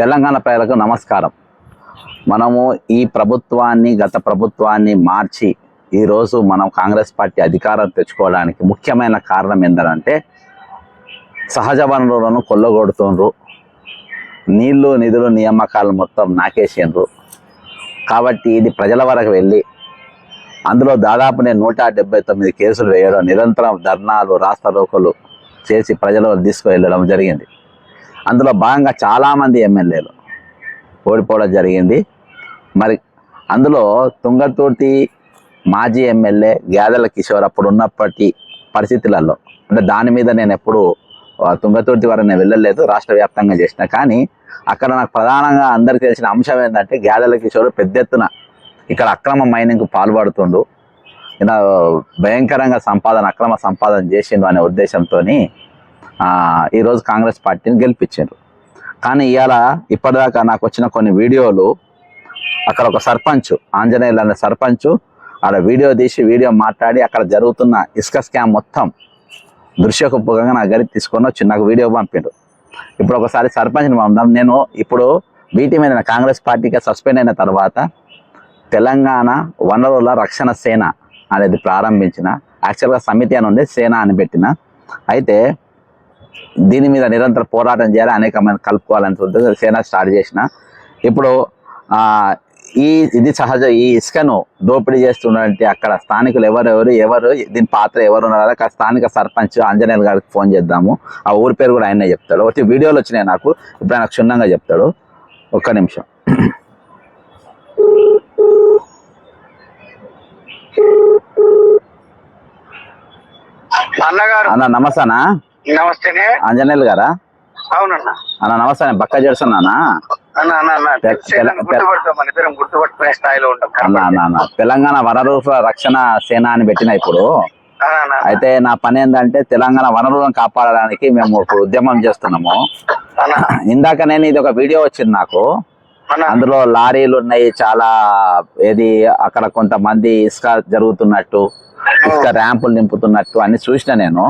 తెలంగాణ ప్రజలకు నమస్కారం. మనము ఈ ప్రభుత్వాన్ని గత ప్రభుత్వాన్ని మార్చి ఈరోజు మనం కాంగ్రెస్ పార్టీ అధికారం తెచ్చుకోవడానికి ముఖ్యమైన కారణం ఏంటంటే సహజ వనరులను కొల్లగొడుతుండ్రు. నీళ్ళు నిధులు నియామకాలు మొత్తం నాకేసిండ్రు. కాబట్టి ఇది ప్రజల వరకు వెళ్ళి అందులో దాదాపు నేను నూట డెబ్బై తొమ్మిది కేసులు వేయడం నిరంతరం ధర్నాలు రాస్తారోకలు చేసి ప్రజల తీసుకువెళ్ళడం జరిగింది. అందులో భాగంగా చాలామంది ఎమ్మెల్యేలు ఓడిపోవడం జరిగింది. మరి అందులో తుంగతుర్తి మాజీ ఎమ్మెల్యే గ్యాదల కిషోర్ అప్పుడు ఉన్నప్పటి పరిస్థితులలో అంటే దాని మీద నేను ఎప్పుడు ఆ, తుంగతుర్తి వరకు నేను వెళ్ళలేదు రాష్ట్ర వ్యాప్తంగా చేసిన. కానీ అక్కడ నాకు ప్రధానంగా అందరికీ తెలిసిన అంశం ఏంటంటే గ్యాదల కిషోర్ పెద్ద ఎత్తున ఇక్కడ అక్రమ మైనింగ్కు పాల్పడుతుండు. ఇలా భయంకరంగా సంపాదన అక్రమ సంపాదన చేసిండు అనే ఉద్దేశంతో ఈరోజు కాంగ్రెస్ పార్టీని గెలిపించారు. కానీ ఇవాళ ఇప్పటిదాకా నాకు వచ్చిన కొన్ని వీడియోలు అక్కడ ఒక సర్పంచ్ ఆంజనేయులు అనే సర్పంచ్ ఆడ వీడియో తీసి వీడియో మాట్లాడి అక్కడ జరుగుతున్న ఇసుక స్కామ్ మొత్తం దృశ్యకుప్పంగా నా గడి తీసుకొని వచ్చి నాకు వీడియో పంపిండు ఇప్పుడు ఒకసారి సర్పంచ్ని పంపుదాం. నేను ఇప్పుడు వీటి మీద కాంగ్రెస్ పార్టీకి సస్పెండ్ అయిన తర్వాత తెలంగాణ వనరుల రక్షణ సేన అనేది ప్రారంభించిన యాక్చువల్గా సమితి అని ఉంది సేన అని పెట్టిన. అయితే దీని మీద నిరంతర పోరాటం చేయాలి అనేకమైన కలుపుకోవాలని ఉద్దేశంతో సేన స్టార్ట్ చేసిన. ఇప్పుడు ఈ ఇది సహజ ఈ ఇసుకను దోపిడీ చేస్తున్నటువంటి అక్కడ స్థానికులు ఎవరెవరు ఎవరు దీని పాత్ర ఎవరు ఉన్నారో అక్కడ స్థానిక సర్పంచ్ ఆంజనేయులు గారికి ఫోన్ చేద్దాము. ఆ ఊరి పేరు కూడా ఆయనే చెప్తాడు. ఒకటి వీడియోలు వచ్చినాయి నాకు ఇప్పుడు ఆయన క్షుణ్ణంగా చెప్తాడు. ఒక్క నిమిషం. అన్నగారు అన్న నమస్తేనే. ఆంజనేయులు గారా? అవునన్నా. అన్న నమస్తే బక్క చేస్తున్నానా గుర్తుపట్టుకునే స్థాయిలో ఉంటాం. తెలంగాణ వనరుల రక్షణ సేన అని పెట్టిన ఇప్పుడు. అయితే నా పని ఏంటంటే తెలంగాణ వనరులను కాపాడడానికి మేము ఇప్పుడు ఉద్యమం చేస్తున్నాము. ఇందాక నేను ఇది ఒక వీడియో వచ్చింది నాకు. అందులో లారీలు ఉన్నాయి చాలా ఏది అక్కడ కొంతమంది ఇసుక జరుగుతున్నట్టు ఇసుక ర్యాంపులు నింపుతున్నట్టు అన్ని చూసిన నేను.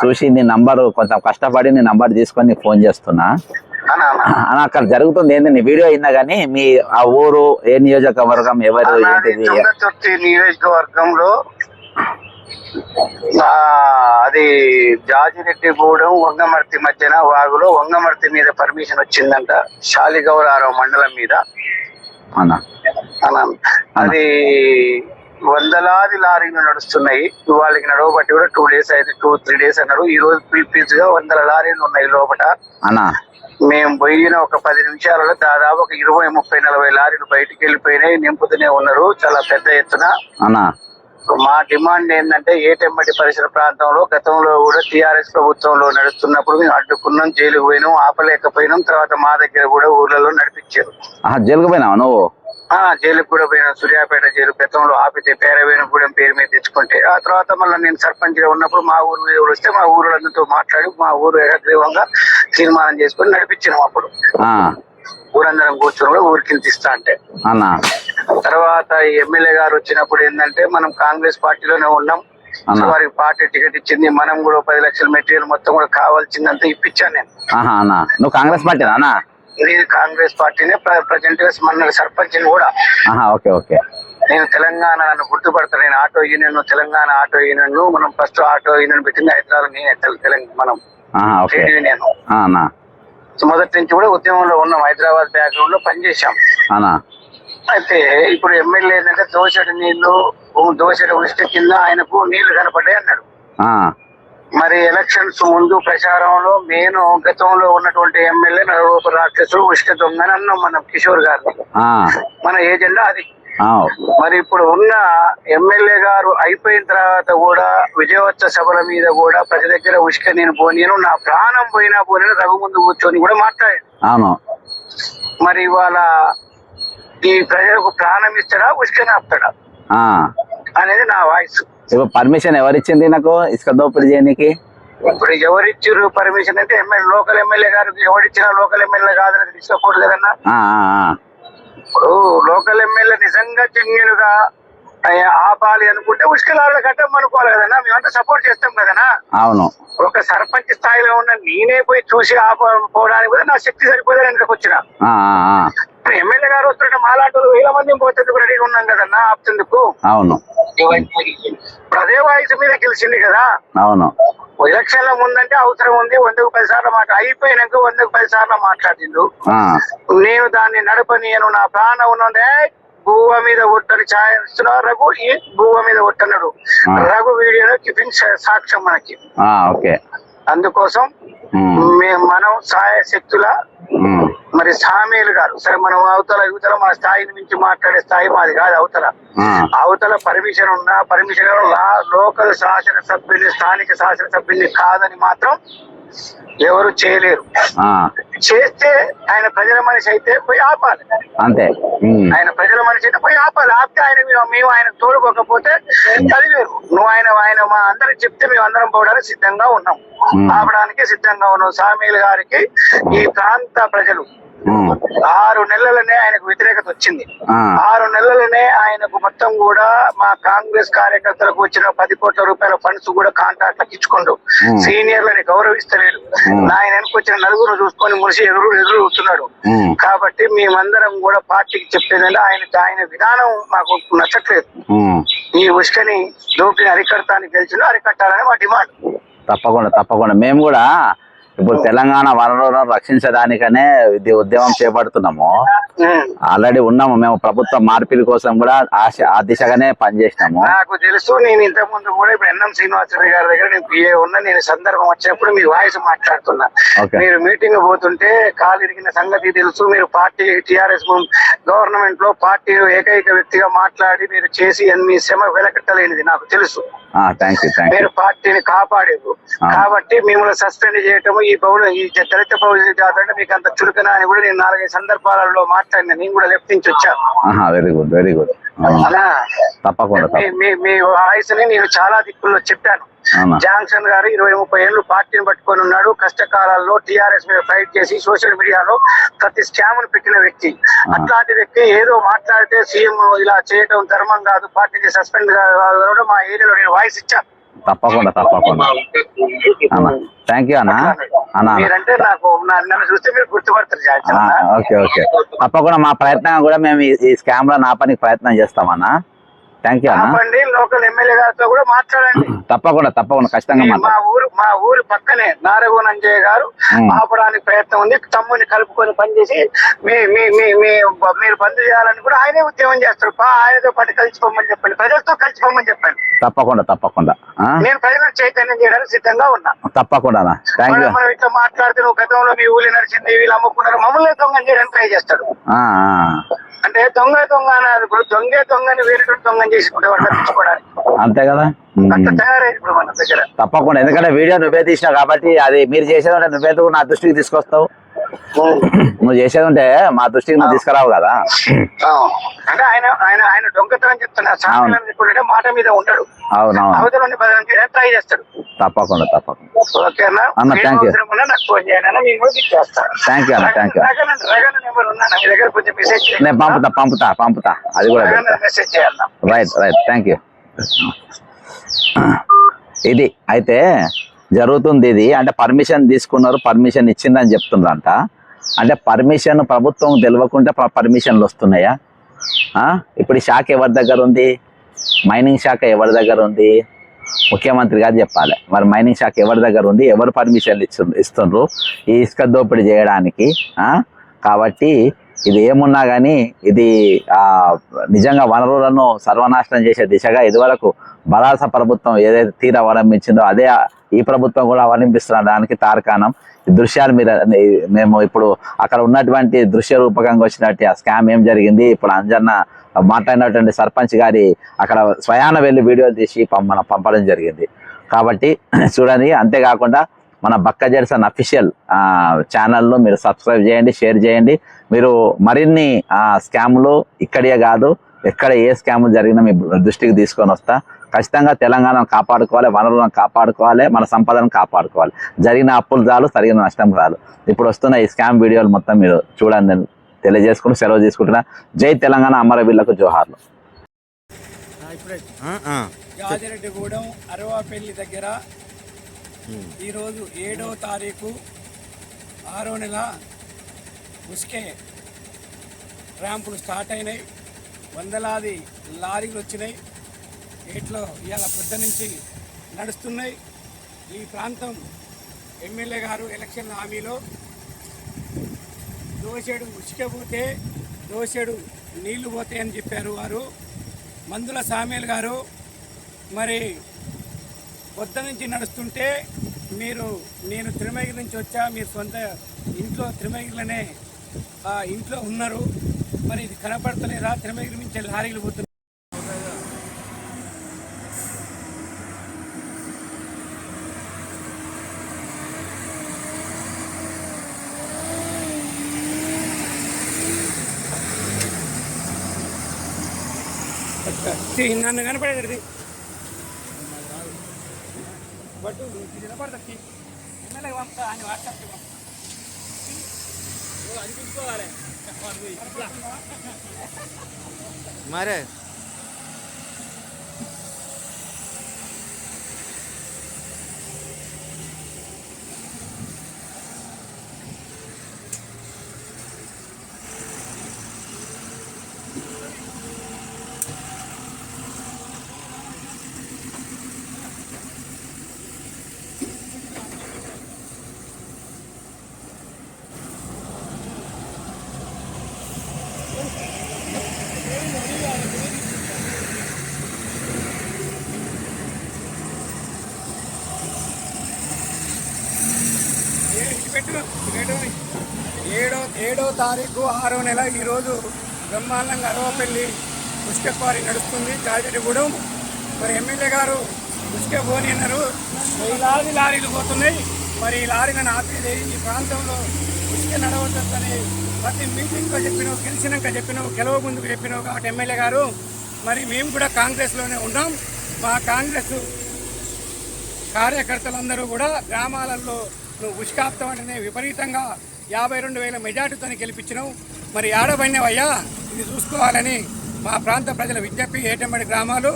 చూసి నీ నంబర్ కొంచెం కష్టపడి నీ నంబర్ తీసుకొని నీకు ఫోన్ చేస్తున్నా. అన్న అన్న. అని అక్కడ జరుగుతుంది ఏంది? నీ వీడియో అయినా కానీ మీ ఆ ఊరు ఏ నియోజకవర్గం ఎవరు ఏంటిది? తుంగతుర్తి నియోజకవర్గంలో ఆ, అది జాజిరెడ్డిగూడెం వంగమర్తి మధ్యన వాగులో వంగమర్తి మీద పర్మిషన్ వచ్చిందంట శాలిగౌరారం మండలం మీద. అన్న. అది వందలాది లారీలు నడుస్తున్నాయి. వాళ్ళకి నడవబట్టి కూడా టూ డేస్ అయితే టూ త్రీ డేస్ అన్నారు. ఈ రోజు పీస్గా వందల లారీలు ఉన్నాయి లోపల అన్న. మేము పోయిన ఒక పది నిమిషాలలో దాదాపు ఒక ఇరవై ముప్పై నలభై లారీలు బయటికి వెళ్ళిపోయినాయి నింపుతూనే ఉన్నారు. చాలా పెద్ద ఎత్తున. అన్న. మా డిమాండ్ ఏంటంటే ఏటెమ్మటి పరిసర ప్రాంతంలో గతంలో కూడా టిఆర్ఎస్ ప్రభుత్వంలో నడుస్తున్నప్పుడు మేము అడ్డుకున్నాం జైలుకు పోయినాం ఆపలేకపోయినాం తర్వాత మా దగ్గర కూడా ఊర్లలో నడిపించారు. జైలుకు పోయినావా నువ్వు? ఆ జైలుకు కూడా పోయిన సూర్యాపేట జైలు గతంలో ఆపితే పేరవేణగూడెం పేరు మీద తెచ్చుకుంటే. ఆ తర్వాత మళ్ళీ నేను సర్పంచ్గా ఉన్నప్పుడు మా ఊరు ఎవరు వస్తే మా ఊరులందరితో మాట్లాడి మా ఊరు ఏకగ్రీవంగా తీర్మానం చేసుకొని నడిపించినాం అప్పుడు. ఆ, ఊరందరం కూర్చొని కూడా ఊరికి ఇస్తా అంటే. అన్న. తర్వాత ఈ ఎమ్మెల్యే గారు వచ్చినప్పుడు ఏంటంటే మనం కాంగ్రెస్ పార్టీలోనే ఉన్నాం. వారికి పార్టీ టికెట్ ఇచ్చింది. మనం కూడా పది లక్షల మెటీరియల్ మొత్తం కూడా కావాల్సిందంతా ఇప్పించాను నేను. నువ్వు కాంగ్రెస్ పార్టీ అన్న? నేను కాంగ్రెస్ పార్టీనే ప్రజెంట్గా మన సర్పంచ్ కూడా. ఆహా ఓకే ఓకే. నేను తెలంగాణ నన్ను గుర్తుపడతాను నేను auto union Telangana auto union మనం ఫస్ట్ ఆటో యూనియన్ పెట్టింది హైదరాబాద్ నేనే తెల- తెలంగాణ మనం ట్రేడ్ యూనియన్. మొదటి నుంచి కూడా ఉద్యమంలో ఉన్నాం. హైదరాబాద్ బ్యాక్గ్రౌండ్లో పనిచేశాం. అన్న. అయితే ఇప్పుడు ఎమ్మెల్యే ఏంటంటే దోసెడు నీళ్ళు దోసెడు వృష్టి కింద ఆయనకు నీళ్ళు కనపడ్డాయి అన్నాడు. మరి ఎలక్షన్స్ ముందు ప్రచారంలో నేను గతంలో ఉన్నటువంటి ఎమ్మెల్యే నరరూప రాక్షసుడు ఉష్క దొంగ అని అన్నాం మనం కిషోర్ గారిని. ఆ, మన ఏజెండా అది. మరి ఇప్పుడు ఉన్న ఎమ్మెల్యే గారు అయిపోయిన తర్వాత కూడా విజయోత్సవ సభల మీద కూడా ప్రతి దగ్గర ఉష్క నేను పోనీను నా ప్రాణం పోయినా పోనీ రఘు ముందు కూర్చొని కూడా మాట్లాడాను మరి ఇవాళ ఈ ప్రజలకు ప్రాణం ఇస్తాడా ఉష్కని ఆపుతాడా? అనేది నా వాయిస్. ఇప్పుడు పర్మిషన్ ఎవరిచ్చింది నాకు ఇసుక దోపిడీ చేయడానికి ఇప్పుడు ఎవరిచ్చారు పర్మిషన్ అంటే ఎమ్మెల్యే లోకల్ ఎమ్మెల్యే గారికి ఎవరిచ్చినా లోకల్ ఎమ్మెల్యే కాదని తీసుకోకూడదు కదన్నా? ఇప్పుడు లోకల్ ఎమ్మెల్యే నిజంగా జెన్యున్గా అయ్య, ఆపాలి అనుకుంటే ఉష్కలారుల కట్టం అనుకోవాలి కదన్నా? మేమంతా సపోర్ట్ చేస్తాం కదనా అవును. ఒక సర్పంచ్ స్థాయిలో ఉన్న నేనే పోయి చూసి ఆపడానికి కూడా నా శక్తి సరిపోదని ఇక్కడికి వచ్చిన. ఎమ్మెల్యే గారు వస్తుంటే మాలాంటి వేల మంది పోతే రెడీగా ఉన్నాం కదన్నా ఆపుతుందుకు. అవును. అదే వాయిస్ మీద గెలిచింది కదా. అవును. ఎలక్షన్ల ముందంటే అవసరం ఉంది వందకు పది సార్లు మాట అయిపోయినాక వందకు పది సార్లు మాట్లాడిండు. నేను దాన్ని నడపనీయను నా ప్రాణం ఉన్నదే గువ్వ మీద ఒట్టని ఛాయ ఇస్తున్నా రఘు ఈ గువ్వ మీద ఒట్టన్నాడు. ఆ. రఘు వీడియోలో కిఫిన్ సాక్ష్యం మనకి. ఓకే. అందుకోసం మేము. మనం సాయ శక్తుల మరి సామీలు గారు. సరే మనం అవతల యువతల మన స్థాయిని మించి మాట్లాడే స్థాయి మాది కాదు అవతల. అవతల పర్మిషన్ ఉన్నా పర్మిషన్ లోకల్ శాసన సభ్యుని స్థానిక శాసన సభ్యుని కాదని మాత్రం ఎవరు చేయలేరు. చేస్తే ఆయన ప్రజల మనిషి అయితే పోయి ఆపాలి. అంతే. ఆయన ప్రజల మనిషి అయితే పోయి ఆపాలి. ఆపితే ఆయన మేము- ఆయన తోడుకోకపోతే అది వేరు నువ్వు ఆయన ఆయన మా అందరికి చెప్తే మేము అందరం పోవడానికి సిద్ధంగా ఉన్నాం. ఆపడానికి సిద్ధంగా ఉన్నాం. సామీల్ గారికి ఈ ప్రాంత ప్రజలు ఆరు నెలలనే ఆయనకు వ్యతిరేకత వచ్చింది. ఆరు నెలలనే ఆయనకు మొత్తం కూడా మా కాంగ్రెస్ కార్యకర్తలకు వచ్చిన పది కోట్ల రూపాయల ఫండ్స్ కూడా కాంట్రాక్ట్లకు ఇచ్చుకోండు. Hmm. సీనియర్లని గౌరవిస్తలేడు. Hmm. ఆయన వెనక వచ్చిన నలుగురు చూసుకొని మురిసి ఎదురు ఎదురు ఉమ్, కాబట్టి మేమందరం కూడా పార్టీకి చెప్పేదంటే ఆయన ఆయన విధానం మాకు నచ్చట్లేదు. ఈ ఉష్కని దోపిని అరికడతానికి గెలిచిన అరికట్టాలని మా డిమాండ్. తప్పకుండా తప్పకుండా. మేము కూడా ఇప్పుడు తెలంగాణ వనరులను రక్షించడానికనే ఉద్యమం చేపడుతున్నాము. ఆల్రెడీ ఉన్నాము మేము ప్రభుత్వ మార్పిడి కోసం కూడా ఆశ ఆ దిశగానే పనిచేసినాము. నాకు తెలుసు నేను ఇంతకు ముందు కూడా ఇప్పుడు ఎన్ఎం శ్రీనివాసరావు గారి దగ్గర నేను పిఏ ఉన్నా నేను సందర్భం వచ్చినప్పుడు మీ వాయిస్ మాట్లాడుతున్నా. మీరు మీటింగ్ పోతుంటే కాలు ఇరిగిన సంగతి తెలుసు మీరు పార్టీ టిఆర్ఎస్ గవర్నమెంట్లో పార్టీ ఏకైక వ్యక్తిగా మాట్లాడి మీరు చేసి మీ శ్రమ వెలకట్టలేనిది నాకు తెలుసు. మీరు పార్టీని కాపాడేరు ఆ. కాబట్టి మిమ్మల్ని సస్పెండ్ చేయటము ఈ పౌర ఈ దళిత పౌర జాతర మీకు అంత చురుకన అని కూడా నేను నాలుగైదు సందర్భాలలో మాట్లాడిన. నేను కూడా లెఫ్ట్ నుంచి వచ్చాను వెరీ గుడ్ వెరీ గుడ్ తప్పకుండా మీ- వాయిస్ని నేను చాలా దిక్కుల్లో చెప్పాను. జాన్సన్ గారు ఇరవై ముప్పై ఏళ్ళు పార్టీని పట్టుకొని ఉన్నాడు. కష్టకాలాల్లో టిఆర్ఎస్ మీద ఫైట్ చేసి సోషల్ మీడియాలో ప్రతి స్కామ్ను పెట్టిన వ్యక్తి. అట్లాంటి వ్యక్తి ఏదో మాట్లాడితే సీఎం ఇలా చేయటం ధర్మం కాదు పార్టీకి సస్పెండ్ కాదు మా ఏరియాలో నేను వాయిస్ ఇచ్చాను తప్పకుండా తప్పకుండా. అన్న థ్యాంక్ యూ అన్న. అన్న నా-. Okay okay. తప్పకుండా మా ప్రయత్నం కూడా మేము ఈ- స్కామ్లో నాపనికి ప్రయత్నం చేస్తామన్నా థ్యాంక్ యూ అన్న. లోకల్ ఎమ్మెల్యే గారితో కూడా మాట్లాడండి. తప్పకుండా తప్పకుండా ఖచ్చితంగా మీ- ఊరు మా ఊరు పక్కనే నారగోన్ అంజయ్య గారు. ఆపడానికి ప్రయత్నం ఉంది. తమ్ముని కలుపుకొని పనిచేసి మీ మీ మీ మీ మీరు బంద్ చేయాలని కూడా ఆయనే ఉద్యమం చేస్తారు. ఆయనతో పాటు కలిసిపోమని చెప్పండి. ప్రజలతో కలిసిపోమని చెప్పండి. తప్పకుండా తప్పకుండా? నేను ప్రజలను చైతన్యం చేయడానికి సిద్ధంగా ఉన్నా. తప్పకుండా మనం ఇట్లా మాట్లాడితే నువ్వు గతంలో మీ ఊళ్ళో నడిచింది వీళ్ళు అమ్ముకున్నారు. మమ్మల్ని దొంగ చేయడానికి ట్రై చేస్తాడు. అంటే దొంగ దొంగ అన్నారు ఇప్పుడు దొంగే దొంగని వేరే దొంగని తప్పించుకోవడానికి అంతే కదా? తప్పకుండా. ఎందుకంటే వీడియో నువ్వే తీసినావు కాబట్టి అది మీరు చేసేది ఉంటే నువ్వే నా దృష్టికి తీసుకొస్తావు. నువ్వు చేసేది ఉంటే మా దృష్టికి నువ్వు తీసుకురావు కదా. అంటే ఆయన ఆయన ఆయన దొంగతనం చెప్పుకుంటే మాట మీద ఉంటాడు అవునవును. అవతల నుండి బదనం చేయడానికి ట్రై చేస్తాడు. తప్పకుండా తప్పకుండా. ఓకేనా? అన్న. అవసరం ఉన్నా నాకు ఫోన్ నేను చేస్తాను థ్యాంక్ యూ అన్న థ్యాంక్ యూ రగన నెంబర్ ఉన్నా మీ దగ్గర కొంచెం మెసేజ్ నేను పంపుతా పంపుతా పంపుతా. అది కూడా మెసేజ్ చేయాలి రైట్ రైట్ థ్యాంక్ యూ ఇది అయితే జరుగుతుంది ఇది. అంటే పర్మిషన్ తీసుకున్నారు పర్మిషన్ ఇచ్చిందని చెప్తున్నారంట అంటే పర్మిషన్ ప్రభుత్వం తెలియకుండా పర్మిషన్లు వస్తున్నాయా? ఇప్పుడు శాఖ ఎవరి దగ్గర ఉంది? మైనింగ్ శాఖ ఎవరి దగ్గర ఉంది? ముఖ్యమంత్రి గారు చెప్పాలి. మరి మైనింగ్ శాఖ ఎవరి దగ్గర ఉంది? ఎవరు పర్మిషన్లు ఇస్తు ఇస్తుండ్రు? ఈ ఇసుక దోపిడీ చేయడానికి కాబట్టి ఇది ఏమున్నా కానీ ఇది నిజంగా వనరులను సర్వనాశనం చేసే దిశగా ఇదివరకు బలాస ప్రభుత్వం ఏదైతే తీర అవలంబించిందో అదే ఈ ప్రభుత్వం కూడా అవలంబిస్తున్న దానికి తారకాణం. ఈ దృశ్యాలు మీద మేము ఇప్పుడు అక్కడ ఉన్నటువంటి దృశ్య రూపకంగా వచ్చినట్టు ఆ స్కామ్ ఏం జరిగింది? ఇప్పుడు అంజన్న మాట్లాడినటువంటి సర్పంచ్ గారి అక్కడ స్వయాన వెళ్ళి వీడియోలు తీసి మనం పంపడం జరిగింది. కాబట్టి చూడండి అంతేకాకుండా మన బక్క జెర్సన్ అఫీషియల్ ఛానల్ను మీరు సబ్స్క్రైబ్ చేయండి షేర్ చేయండి. మీరు మరిన్ని స్కాములు ఇక్కడే కాదు ఎక్కడ ఏ స్కామ్ జరిగినా మీ దృష్టికి తీసుకొని వస్తా. ఖచ్చితంగా తెలంగాణను కాపాడుకోవాలి వనరులను కాపాడుకోవాలి మన సంపదను కాపాడుకోవాలి. జరిగిన అప్పులు చాలు జరిగిన నష్టం చాలు. ఇప్పుడు వస్తున్న ఈ స్కామ్ వీడియోలు మొత్తం మీరు చూడండి నేను తెలియజేసుకుని సెలవు తీసుకుంటున్నా. జై తెలంగాణ అమరవీళ్ళకు జోహార్లు. అరవాపల్లి దగ్గర ఈరోజు ఏడవ తారీఖు ఆరో నెల ఉస్కే ర్యాంపులు స్టార్ట్ అయినాయి. వందలాది లారీలు వచ్చినాయి. వీటిలో ఇవాళ పొద్దు నుంచి నడుస్తున్నాయి. ఈ ప్రాంతం ఎమ్మెల్యే గారు ఎలక్షన్ హామీలో దోషేడు ఉచిక పోతే దోషేడు నీళ్ళు పోతాయని చెప్పారు వారు. మందుల సామేల్ గారు మరి పొద్దు నుంచి నడుస్తుంటే మీరు నేను తిరుమగిరి నుంచి వచ్చా మీరు సొంత ఇంట్లో తిరుమగిరిలోనే ఇంట్లో ఉన్నారు. మరి ఇది కనపడతలేదా? తిరుమగిరి నుంచి లారీలు పోతున్నాయి. నన్ను కనపడేది. బట్ ఇది వినపడతాయి ఎమ్మెల్యే పంపుతా అని వాట్సాప్ అనిపించుకోవాలి. మరే ఏ- ఇది పెట్టు, ఏడో ఏడో తారీఖు ఆరో నెల ఈరోజు బ్రహ్మాండంగా అరవపల్లి పుష్కపారి నడుస్తుంది జాజరిగూడెం మరి ఎమ్మెల్యే గారు పుష్క పోని అన్నారు. వేలాది లారీ లారీలు పోతున్నాయి. మరి ఈ లారీలను ఆపేది ఈ ప్రాంతంలో పుష్క నడవద్దని ప్రతి మీటింగ్లో చెప్పినావు గెలిచినాక చెప్పినావు గెలవ ముందుకు చెప్పినావు కాబట్టి ఎమ్మెల్యే గారు. మరి మేము కూడా కాంగ్రెస్లోనే ఉన్నాం. మా కాంగ్రెస్ కార్యకర్తలందరూ కూడా గ్రామాలలో నువ్వు ఉష్కాప్తం అంటేనే విపరీతంగా యాభై రెండు వేల మెజార్టీతో గెలిపించినావు. మరి ఆడబడినవయ్యా ఇది చూసుకోవాలని మా ప్రాంత ప్రజల విజ్ఞప్తి. ఏటంబడి గ్రామాలు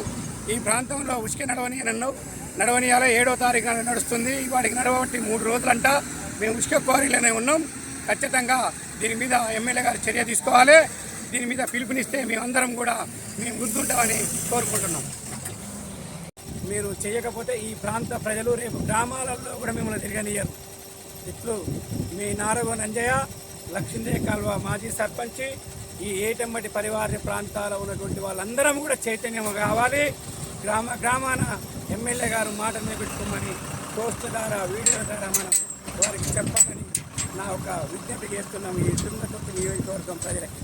ఈ ప్రాంతంలో ఉసుక నడవని అన్నావు. నడవనియాల ఏడో తారీఖు నడుస్తుంది. వాడికి నడవబట్టి మూడు రోజులంట. మేము ఉసుక కోరిలోనే ఉన్నాం. ఖచ్చితంగా దీని మీద ఎమ్మెల్యే గారు చర్య తీసుకోవాలి. దీని మీద పిలుపునిస్తే మేమందరం కూడా మేము గుర్తుంటామని కోరుకుంటున్నాం. మీరు చేయకపోతే ఈ ప్రాంత ప్రజలు రేపు గ్రామాలలో కూడా మిమ్మల్ని తిరగనియరు ఇట్లు మీ నారగో నంజయ్య లక్ష్మీదే కల్వ మాజీ సర్పంచ్ ఈ ఏటమ్మటి పరివార ప్రాంతాల్లో ఉన్నటువంటి వాళ్ళందరం కూడా చైతన్యం కావాలి. గ్రామ గ్రామాన ఎమ్మెల్యే గారు మాట నిలబెట్టుకోమని పోస్ట్ ద్వారా వీడియో ద్వారా మనం వారికి చెప్పాలని నా ఒక విజ్ఞప్తి చేస్తున్నాం ఈ తిరుమల నియోజకవర్గం ప్రజలకి.